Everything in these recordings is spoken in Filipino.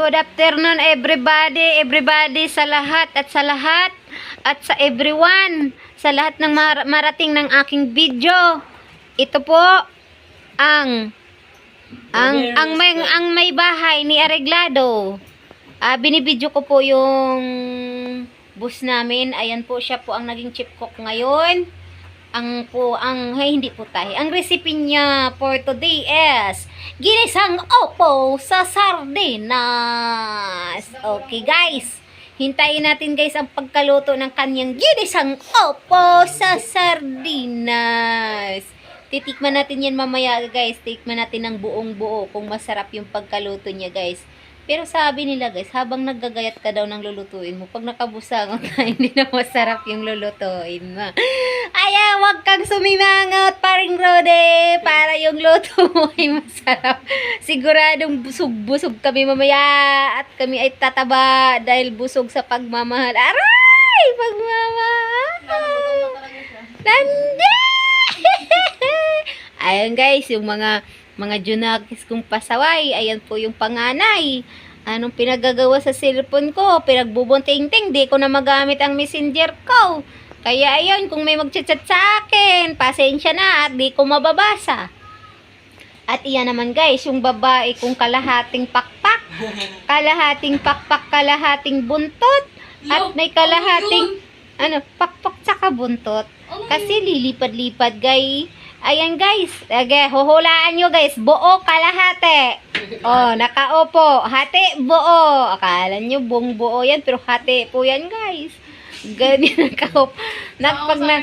Good afternoon everybody, everybody sa lahat at sa lahat at sa everyone, sa lahat ng mar- marating ng aking video. Ito po ang ang ang may ang may bahay ni Areglado. Ah, binibidyo ko po yung bus namin. Ayan po siya po ang naging chip cook ngayon. Ang po ang ay, hindi po tayo. Ang recipe niya for today is ginisang opo sa sardinas. Okay, guys. Hintayin natin guys ang pagkaluto ng kanyang ginisang opo sa sardinas. Titikman natin yan mamaya guys. Tikman natin ng buong buo kung masarap yung pagkaluto niya guys. Pero sabi nila guys, habang naggagayat ka daw ng lulutuin mo, pag nakabusangot ka, hindi na masarap yung lulutuin mo. Ay, wag kang sumimangot, paring Rode, para yung luto mo ay masarap. Siguradong busog-busog kami mamaya at kami ay tataba dahil busog sa pagmamahal. Aray! Pagmamahal! Landi! Ayan guys, yung mga mga junakis kong pasaway, ayan po yung panganay. Anong pinagagawa sa cellphone ko? Pinagbubunting-ting, di ko na magamit ang messenger ko. Kaya ayun, kung may magchat-chat sa akin, pasensya na at di ko mababasa. At iyan naman guys, yung babae kong kalahating pakpak, kalahating pakpak, kalahating buntot, at may kalahating, ano, pakpak tsaka buntot. Kasi lilipad-lipad guys. Ayan guys, okay, huhulaan nyo guys, buo kalahati. Oh, nakaupo, hati buo. Akala nyo buong buo yan, pero hati po yan guys. Ganyan nakaupo. Nagpag na,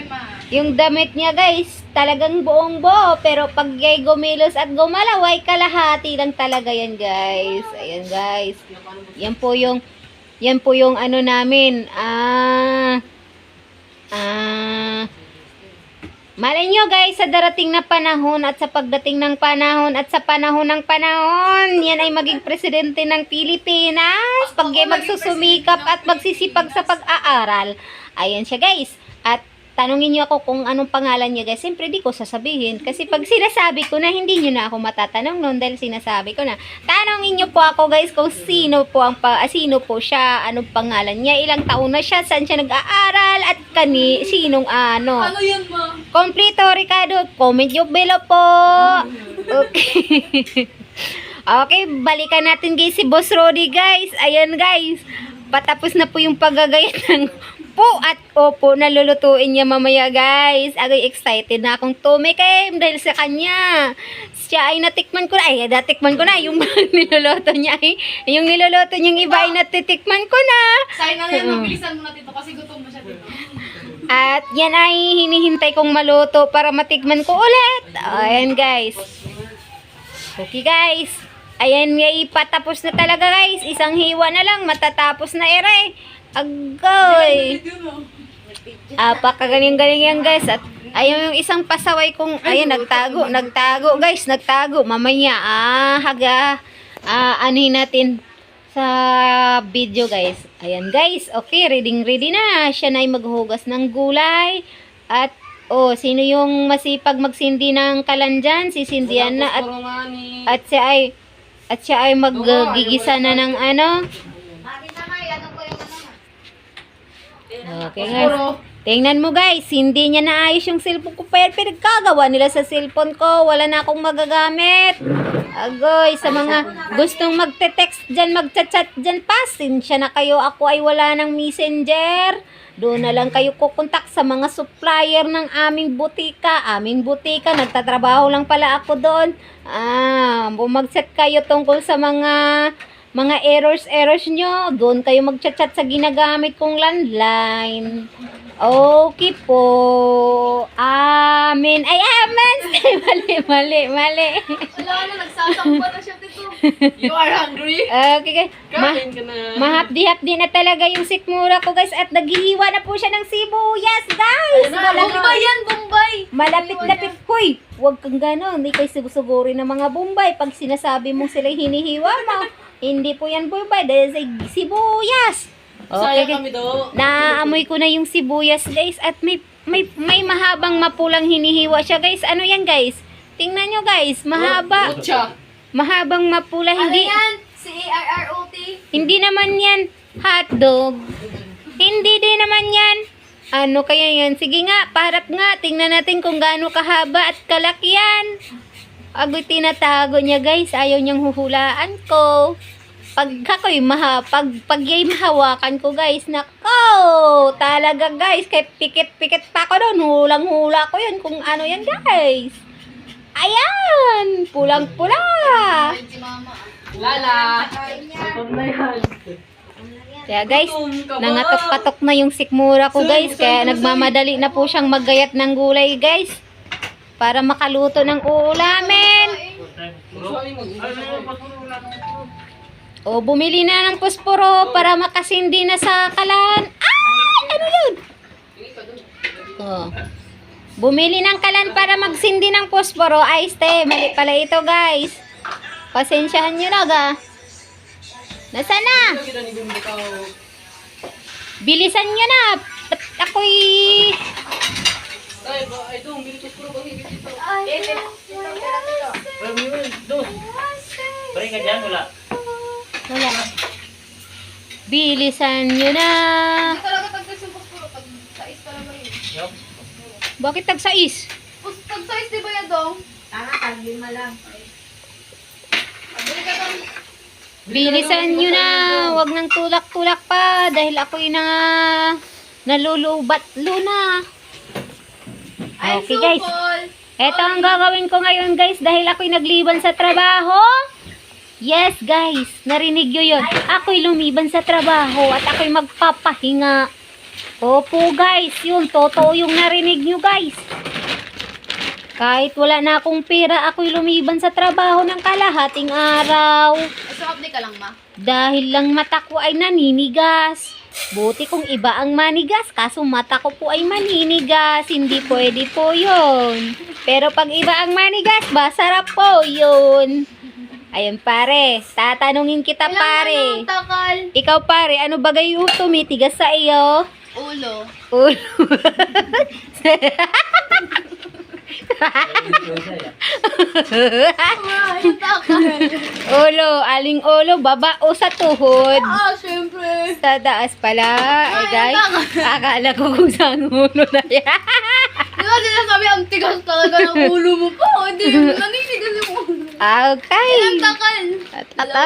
yung damit niya guys, talagang buong buo. Pero pag gay gumilos at gumalaw, ay kalahati lang talaga yan guys. Ayan guys. Yan po yung, yan po yung ano namin, ah, Malay nyo guys, sa darating na panahon at sa pagdating ng panahon at sa panahon ng panahon, yan ay maging presidente ng Pilipinas. Pag magsusumikap at magsisipag sa pag-aaral. Ayan siya guys. Tanungin nyo ako kung anong pangalan niya guys. Siyempre di ko sasabihin. Kasi pag sinasabi ko na, hindi nyo na ako matatanong noon dahil sinasabi ko na. Tanungin nyo po ako guys kung sino po ang pa, ah, sino po siya, anong pangalan niya, ilang taon na siya, saan siya nag-aaral, at kani, sinong ano. Ano yan, ma? Kompleto, Ricardo. Comment nyo below po. Okay. okay, balikan natin guys si Boss Rody guys. Ayan guys. Patapos na po yung paggagayat ng po at opo na lulutuin niya mamaya guys. Agoy excited na akong tumikim dahil sa kanya. Siya ay natikman ko na. Ay, natikman ko na. Yung niluluto niya ay, yung niluluto niyang iba ay natitikman ko na. Sayang na yan, mabilisan mo na dito kasi gutom mo siya dito. At yan ay hinihintay kong maluto para matikman ko ulit. Ayan guys. Okay guys. Ayan nga ipatapos na talaga guys. Isang hiwa na lang. Matatapos na ere. Agoy. Apakagaling-galing yan guys. At ayun yung isang pasaway kong, ayun, nagtago, nagtago guys, nagtago. Mamaya, ah, haga, ah, anuhin natin sa video guys. Ayan guys, okay, ready ready na. Siya na ay maghugas ng gulay. At, oh, sino yung masipag magsindi ng kalandyan? Si Sindian na. At, at siya ay, at siya ay maggigisa na ng ano. Okay guys. Tingnan mo guys, hindi niya naayos yung cellphone ko. Pero pinagkagawa nila sa cellphone ko. Wala na akong magagamit. Agoy, sa mga gustong magte-text dyan, magchat-chat dyan, pasensya na kayo. Ako ay wala ng messenger. Doon na lang kayo kukontak sa mga supplier ng aming butika. Aming butika, nagtatrabaho lang pala ako doon. Ah, bumagchat kayo tungkol sa mga mga errors errors nyo. Doon kayo magchat-chat sa ginagamit kong landline. Okay po. Amen. Ay, amen. mali, mali, mali. Wala na, nagsasamba na siya dito. You are hungry? Okay, guys. Ma Kain ka na. mahapdi-hapdi na talaga yung sikmura ko, guys. At naghihiwa na po siya ng sibuyas, guys. Na, Bombay yan, Bombay! Malapit-lapit. Hoy, huwag kang gano'n. Hindi kayo sugusuguri ng mga Bombay. Pag sinasabi mong sila hinihiwa mo, hindi po yan dahil sa sibuyas. Sayang Okay, kami do. Naamoy ko na yung sibuyas, guys. At may, may, may mahabang mapulang hinihiwa siya, guys. Ano yan, guys? Tingnan nyo, guys. Mahaba. Mucha. Mahabang mapula. Ano Hindi, yan? C-A-R-R-O-T? Hindi naman yan hotdog. Hindi din naman yan. Ano kaya yan? Sige nga, parap nga. Tingnan natin kung gaano kahaba at kalaki yan. Agoy tinatago niya guys. Ayaw niyang huhulaan ko. Pag ako'y maha, pag, pag yay mahawakan ko guys, nako, talaga guys, kay pikit-pikit pa ko doon, hulang-hula ko yun kung ano yan guys. Ayan, pulang-pula. Lala! Yan. Kaya guys, nangatok-katok na yung sikmura ko guys, kaya nagmamadali na po siyang maggayat ng gulay guys. Para makaluto ng ulamin. O, bumili na ng posporo para makasindi na sa kalan. Ah! Ano yun? Oh. Bumili ng kalan para magsindi ng posporo. Ay, ste, mali pala ito guys. Pasensyahan nyo na ga. Nasaan na? Bilisan nyo na. Ako'y... Ay, ba, ay, dong, bili ko puro bang higit ito. Ay, Well, we will do. Balik ka dyan, wala. Wala. Bilisan nyo na. Hindi talaga tag-size yung puspuro. Pag size talaga yun. Yup. Bakit tagsais? Tag-size di ba yan, Dong? Tama, tag-lima lang. Bili ka Dong. Bilisan nyo na. Huwag nang tulak-tulak pa. Dahil ako'y na nalulubat luna. Okay guys. Ito ang gagawin ko ngayon guys dahil ako'y nagliban sa trabaho. Yes guys, narinig nyo yun. Ako'y lumiban sa trabaho at ako'y magpapahinga. Opo guys, yun, totoo yung narinig nyo guys. Kahit wala na akong pera, ako'y lumiban sa trabaho ng kalahating araw. Update ka lang, ma. Dahil lang mata ko ay naninigas. Buti kung iba ang manigas, kaso mata ko po ay maninigas. Hindi pwede po yun. Pero pag iba ang manigas, masarap po yun. Ayun pare, tatanungin kita Ilang pare. ano, takal? Ikaw pare, ano bagay yung tumitigas sa iyo? Ulo. Ulo. Ulo, aling ulo, baba o sa tuhod? ah, syempre. Sa taas pala. Ay guys, akala ko kung saan ulo na yan. Di ba sinasabi, ang tigas talaga ng ulo mo po. Hindi, naninigas yung ulo. Okay. Ilang takal? At ata.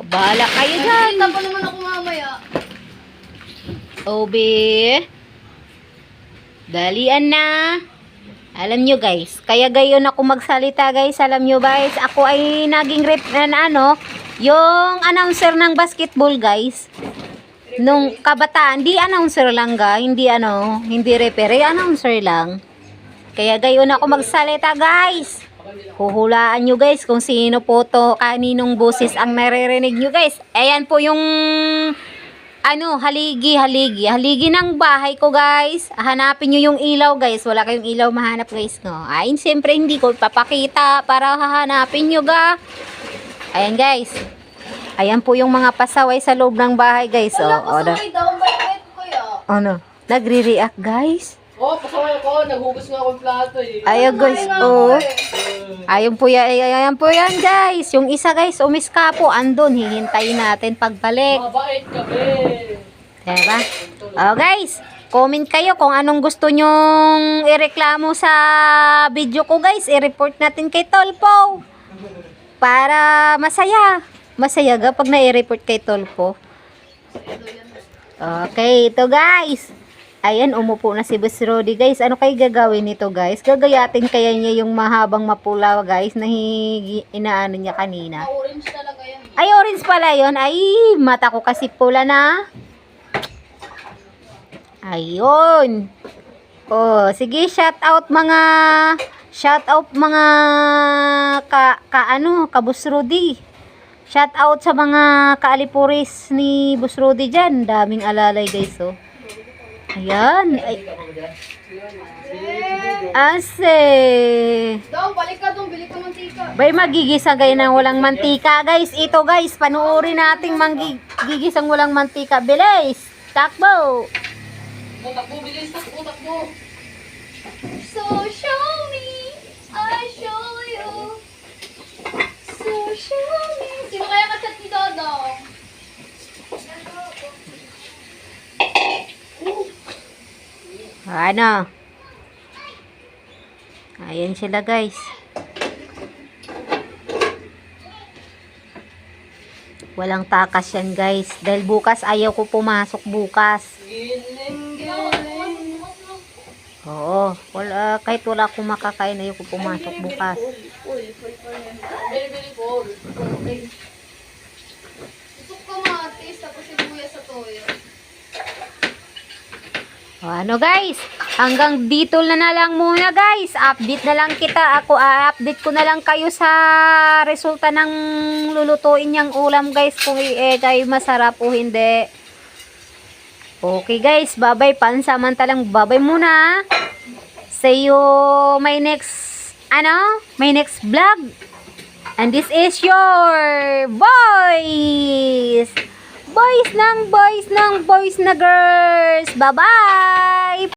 Bahala kayo dyan. Pa naman ako mamaya. Obe. Dalian na. Alam nyo guys, kaya gayon ako magsalita guys. Alam nyo guys, ako ay naging rep na ano, yung announcer ng basketball guys. Nung kabataan, di announcer lang ga, hindi ano, hindi referee, announcer lang. Kaya gayon ako magsalita guys. Huhulaan nyo guys kung sino po to, kaninong boses ang naririnig nyo guys. Ayan po yung ano, haligi, haligi. Haligi ng bahay ko, guys. Hanapin nyo yung ilaw, guys. Wala kayong ilaw mahanap, guys, no? Ay, siyempre, hindi ko papakita para hahanapin nyo, ga. Ayan, guys. Ayan po yung mga pasaway sa loob ng bahay, guys. Oh, Wala, oh, pasaway daw. Bakit kaya? ano? Nagre-react, guys. Oh, pasaway ako. Naghugas nga ako ng plato eh. Ayan, guys. Oh. Ayan po yan, ayan po yan, guys. Yung isa, guys, umiska po. Andun, hihintayin natin pagbalik. Mabait kami. Diba? Oh, guys, comment kayo kung anong gusto nyong ireklamo sa video ko, guys. I-report natin kay Tolpo. Para masaya. Masaya ga pag na-report kay Tolpo. Okay, ito guys. Ayan, umupo na si Boss Rodi, guys. Ano kayo gagawin nito, guys? Gagayatin kaya niya yung mahabang mapula, guys, na inaano niya kanina. Orange talaga yan. Ay, orange pala yun. Ay, mata ko kasi pula na. Ayun. Oh, sige, shout out mga shout out mga ka, ka ano, ka Boss Rudy. Shout out sa mga kaalipuris ni Boss Rudy dyan. Daming alalay guys, oh. Ayan. Ay. Ase. Dong, balik ka dong. Bili ka mantika. Bay, magigisa kayo ng walang mantika, guys. Ito, guys, panuorin nating magigisang walang mantika. Bilis! Takbo! Takbo, bilis. Takbo, takbo. So show me, I show you. So show me. Sino kaya ka-chat ni Ano? Ayan sila guys. Walang takas yan guys. Dahil bukas ayaw ko pumasok bukas. Oo. Wala, kahit wala akong makakain ayaw ko pumasok bukas. Gusto ko kamatis, tapos sibuyas sa toyo. O, ano guys, hanggang dito na na lang muna guys. Update na lang kita. Ako, update ko na lang kayo sa resulta ng lulutuin niyang ulam guys. Kung eh, kayo masarap o hindi. Okay guys, bye-bye. Pansamantalang bye-bye muna. See you my next, ano, my next vlog. And this is your boys boys ng boys ng boys na girls. Bye-bye!